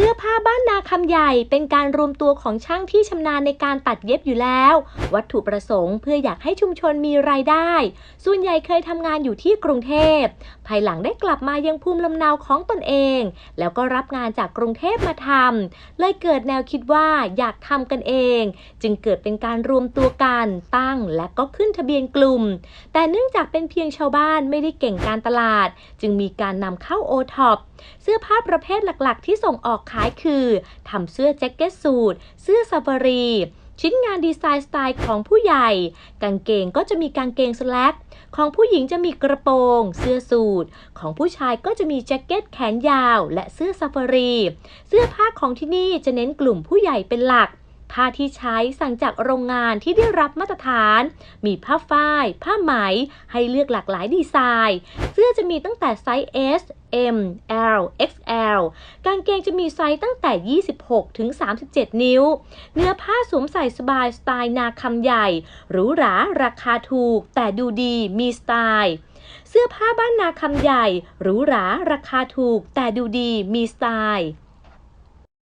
สื้อผ้าบ้านนาคำใหญ่เป็นการรวมตัวของช่างที่ชำนาญในการตัดเย็บอยู่แล้ว วัตถุประสงค์เพื่ออยากให้ชุมชนมีรายได้ ส่วนใหญ่เคยทำงานอยู่ที่กรุงเทพ ภายหลังได้กลับมายังภูมิลำเนาของตนเอง แล้วก็รับงานจากกรุงเทพมาทำเลยเกิดแนวคิดว่าอยากทำกันเอง จึงเกิดเป็นการรวมตัวกันตั้งและก็ขึ้นทะเบียนกลุ่ม แต่เนื่องจากเป็นเพียงชาวบ้านไม่ได้เก่งการตลาด จึงมีการนำเข้าโอท็อป เสื้อผ้าประเภทหลักๆ ที่ส่งออกขายคือทำเสื้อแจ็คเก็ตสูทเสื้อซาฟารี ชิ้นงานดีไซน์สไตล์ของผู้ใหญ่ กางเกงก็จะมีกางเกงสแลกของผู้หญิงจะมีกระโปรง เสื้อสูท ของผู้ชายก็จะมีแจ็คเก็ตแขนยาว และเสื้อซาฟารี เสื้อผ้าของที่นี่จะเน้นกลุ่มผู้ใหญ่เป็นหลัก ผ้าที่ใช้สั่งจากโรงงานที่ได้รับมาตรฐาน มีผ้าฝ้าย ผ้าไหม ให้เลือกหลากหลายดีไซน์ เสื้อจะมีตั้งแต่ไซส์ S M L XL กางเกงจะมีไซส์ตั้งแต่ 26 ถึง 37 นิ้ว เนื้อผ้าสวมใส่สบายสไตล์นาคำใหญ่ หรูหรา ราคาถูก แต่ดูดีมีสไตล์เสื้อผ้าบ้านนาคำใหญ่หรูหรา ราคาถูก แต่ดูดีมีสไตล์